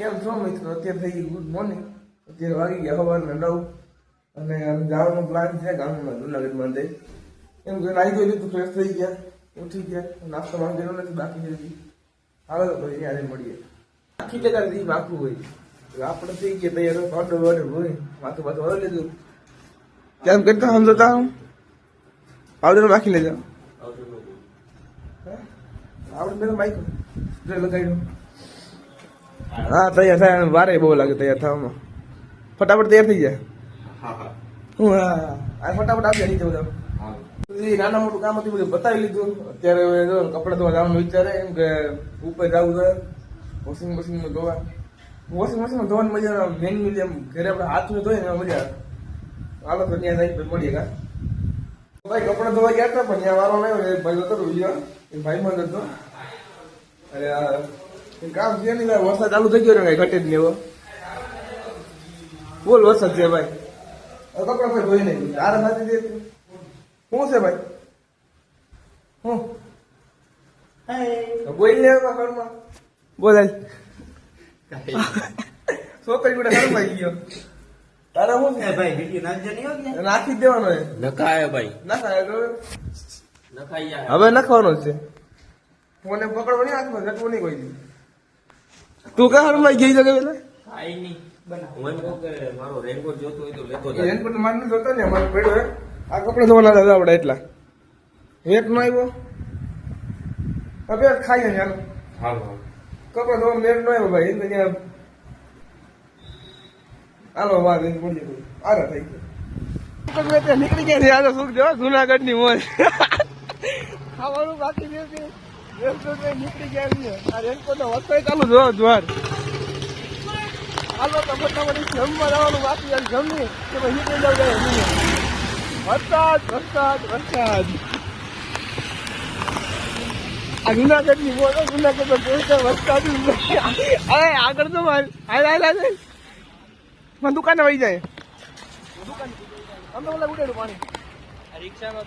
કેમ છો મિત્રો? અત્યારે થઈ ગયું ગુડ મોર્નિંગ અત્યારે વાગી ગયા સવારના નવ અને આમ જવાનો પ્લાન છે ગામમાં જુનાગઢ મંદિર એમ કે નાઈ જોઈ લીધું ફ્રેશ થઈ ગયા ઉઠી ગયા નાસ્તો માંગેલો નથી બાકી હજી. આવે તો પછી ત્યારે મળીએ. આખી જગ્યા દી બાકું હોય. આપણે થઈ ગયા તૈયાર ઓર્ડર ઓર્ડર હોય. માથું માથું હવે લીધું કેમ કરતા સમજતા હું? પાવડર બાકી લેજો. આવડે મેં બાઈક લગાડ્યું હા તૈયાર થયા વારે બહુ લાગે તૈયાર થવામાં. ફટાફટ તૈયાર થઈ જાય. હું હા. આ ફટાફટ આપી નીચે જવું પછી નાના મોટું કામ હતું બધું બતાવી લીધું. અત્યારે કપડા ધોવા જવાનું વિચારે એમ કે ઉપર જવું છે વોશિંગ મશીનમાં ધોવા. વોશિંગ મશીનમાં ધોવાની મજા આવે મેન જેમ ઘરે આપણે હાથમાં ધોઈએ ને એમાં મજા આવે. હાલો તો ત્યાં જઈ મળીએ કા ભાઈ કપડા ધોવા ગયા હતા પણ ત્યાં વારો નહીં ભાઈ હતો વીડિયો ભાઈ માં હતો. અરે એ કામ છે નહીં વરસાદ ચાલુ થઈ ગયો ને કઈ ઘટે જ નહીં બોલ વરસાદ છે ભાઈ. હવે કપડા ભાઈ ધોઈ નહીં. તારે સાથે દે શું છે ભાઈ? હું? બોલ ને ઘરમાં બોલ. છોકરી જોડે ઘરમાં આવી ગયો. તારે શું છે? ભાઈ વીડિયો નાખજો નહીં નાખી જ દેવાનો નખાય ભાઈ. નખાય નખાઈ હવે નખવાનો જ છે. ફોને પકડવો નહીં હાથમાં નહીં કોઈ. તું કા હરમાઈ ગઈ જગ્યા પેલા? મારો રેનકોટ જોતો હોય તો લેતો જાય રેનકોટ માર નથી ને અમારે પડ્યો આ કપડા ધોવાના હતા આપણે એટલા. વેટ નો આવ્યો હવે ખાઈએ ને હાલો. હાલો હાલો. કપડા ધોવા મેળ નો આવ્યો ભાઈ એટલે હાલો વાત પડી ગયું આરા થઈ ગયું. નીકળી ગયા જુનાગઢની મોજ. ખાવાનું બાકી રેનકોટ નીકળી ગયા આ રેનકોટ નો ચાલુ જો હાલો તો ફટાફટ જમવા જવાનું બાકી જાય વરસાદ વરસાદ વરસાદ. આ જુનાગઢની બોલો જુનાગઢ વરસાદ અરે, આગળ તો માર હાલ હાલ દુકાને વહી જાય. દુકાન. આમ તો ઓલા ઉડેલું પાણી. રિક્ષાનો